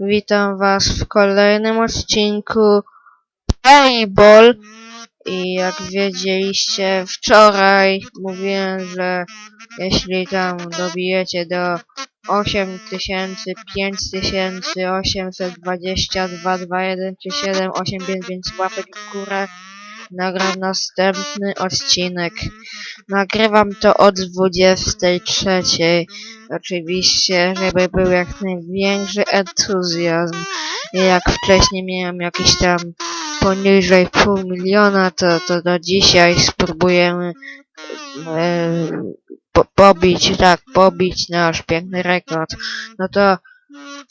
Witam Was w kolejnym odcinku Paintball i jak wiedzieliście wczoraj mówiłem, że jeśli tam dobijecie do 8000, 5000, 822, 2137, 855 łapek w górę nagram następny odcinek. Nagrywam to o 23. Oczywiście, żeby był jak największy entuzjazm. Jak wcześniej miałem jakiś tam poniżej pół miliona, to, to do dzisiaj spróbujemy e, po, pobić, tak, pobić nasz piękny rekord. No to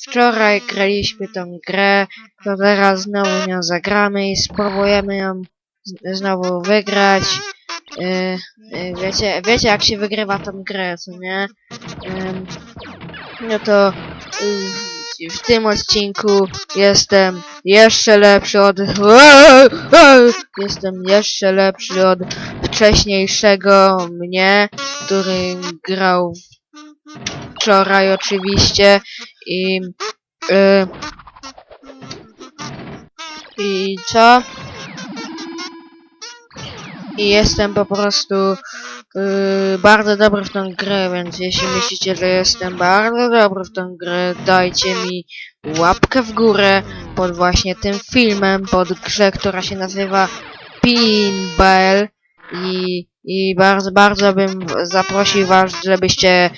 wczoraj graliśmy tą grę, to teraz znowu nią zagramy i spróbujemy ją znowu wygrać. E, e, wiecie, wiecie jak się wygrywa tą grę, co nie? No to y, w tym odcinku jestem jeszcze lepszy od jestem jeszcze lepszy od wcześniejszego mnie, który grał wczoraj oczywiście i y, i co? I jestem po prostu Yy, bardzo dobry w tą grę, więc jeśli myślicie, że jestem bardzo dobry w tą grę, dajcie mi łapkę w górę pod właśnie tym filmem, pod grze, która się nazywa Pinball i, i bardzo, bardzo bym zaprosił was, żebyście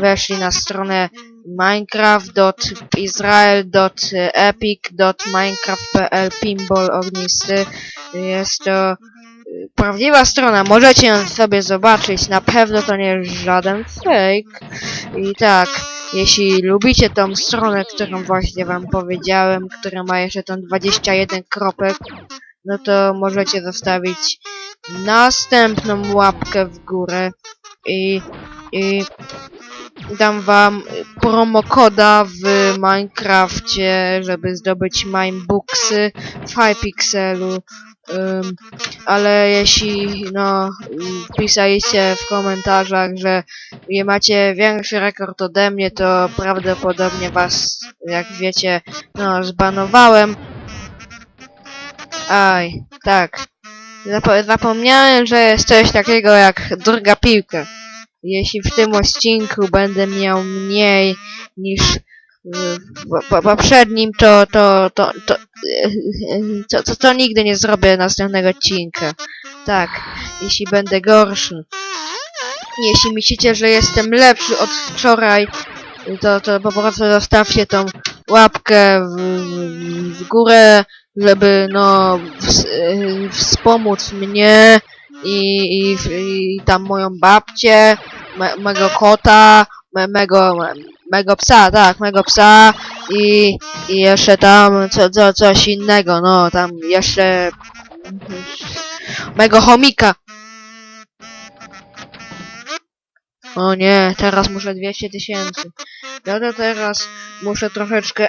weszli na stronę minecraft.israel.epic.minecraft.pl Pinball ognisty. Jest to prawdziwa strona, możecie ją sobie zobaczyć, na pewno to nie jest żaden fake. I tak, jeśli lubicie tą stronę, którą właśnie wam powiedziałem, która ma jeszcze tą 21 kropek, no to możecie zostawić następną łapkę w górę i, i dam wam promokoda w Minecrafcie, żeby zdobyć Minebooksy w Hypixelu. Ym, ale jeśli no wpisaliście w komentarzach, że nie macie większy rekord ode mnie, to prawdopodobnie was, jak wiecie, no zbanowałem. Aj, tak. Zapo zapomniałem, że jest coś takiego jak druga piłka. Jeśli w tym odcinku będę miał mniej niż w poprzednim, to to to to, to, to, to nigdy nie zrobię następnego odcinka. Tak, jeśli będę gorszy. Jeśli myślicie, że jestem lepszy od wczoraj, to, to po prostu zostawcie tą łapkę w, w górę, żeby no ws, wspomóc mnie i, i, i tam moją babcię, me, mego kota, me, mego, mego psa, tak, mego psa i, i jeszcze tam co, co, coś innego, no tam jeszcze mego chomika. O nie, teraz muszę 200 tysięcy. To teraz muszę troszeczkę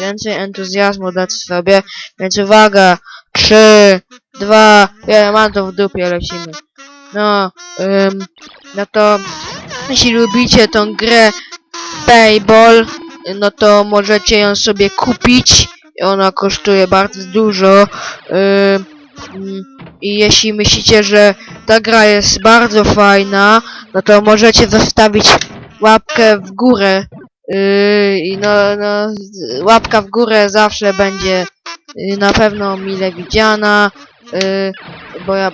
więcej entuzjazmu dać sobie, więc uwaga, 3, 2, 1, mam to w dupie, lecimy. No, ym, no to jeśli lubicie tą grę Payball, no to możecie ją sobie kupić. Ona kosztuje bardzo dużo. Mm, I jeśli myślicie, że ta gra jest bardzo fajna, no to możecie zostawić łapkę w górę. Yy, I no, no, łapka w górę zawsze będzie yy, na pewno mile widziana, yy, bo, ja,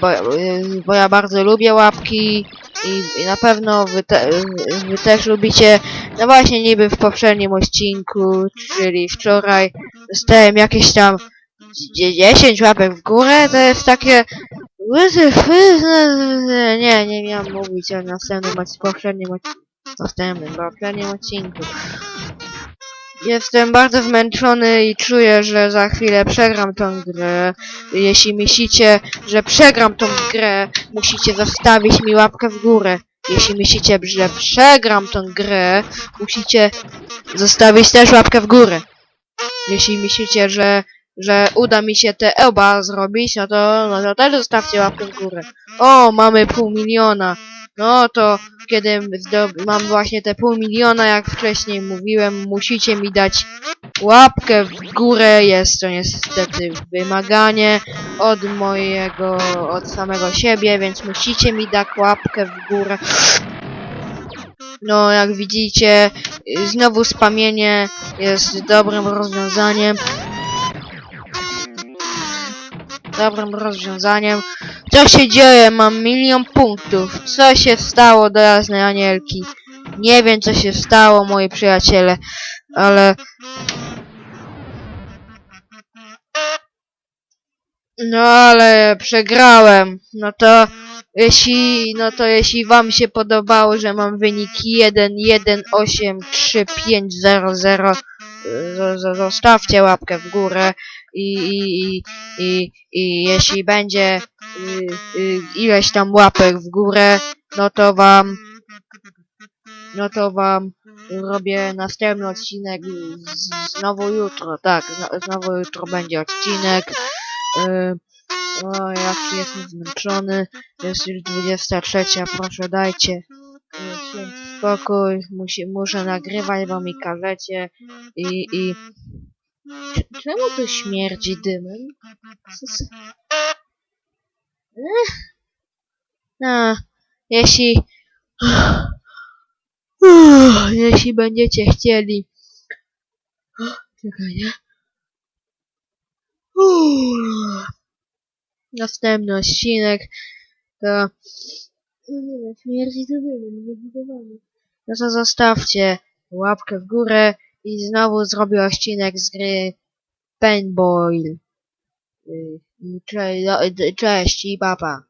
bo ja bardzo lubię łapki i, i na pewno wy, te, wy też lubicie. No właśnie niby w poprzednim odcinku, czyli wczoraj, dostałem jakieś tam dzie- 10 łapek w górę, to jest takie... Nie, nie miałam mówić o następnym, poprzednim, następnym, poprzednim odcinku. Jestem bardzo zmęczony i czuję, że za chwilę przegram tą grę. Jeśli myślicie, że przegram tą grę, musicie zostawić mi łapkę w górę. Jeśli myślicie, że przegram tą grę, musicie zostawić też łapkę w górę. Jeśli myślicie, że, że uda mi się te oba zrobić, no to, no to też zostawcie łapkę w górę. O, mamy pół miliona. No to kiedy mam właśnie te pół miliona, jak wcześniej mówiłem, musicie mi dać łapkę w górę. Jest to niestety wymaganie od mojego, od samego siebie, więc musicie mi dać łapkę w górę. No, jak widzicie, znowu spamienie jest dobrym rozwiązaniem. Dobrym rozwiązaniem. Co się dzieje? Mam milion punktów. Co się stało do jasnej anielki? Nie wiem, co się stało, moi przyjaciele, ale... No, ale przegrałem. No to... Jeśli, no to jeśli wam się podobało, że mam wyniki 1, 1, 8, 3, 5, 0, 0, z- z- zostawcie łapkę w górę i, i, i, i, i jeśli będzie ileś tam łapek w górę, no to wam no to wam robię następny odcinek znowu jutro, tak, zno, znowu jutro będzie odcinek. Y, o, jaki jestem zmęczony. Jest już 23, proszę dajcie spokój. Musi, muszę nagrywać, bo mi każecie i, i... Czemu to śmierdzi dymem? No, jeśli... Jeśli będziecie chcieli... Czekaj, nie? Następny odcinek to... No śmierdzi to zdecydowanie. No to zostawcie łapkę w górę i znowu zrobię odcinek z gry Paintball. Cze- no, Cześć i papa.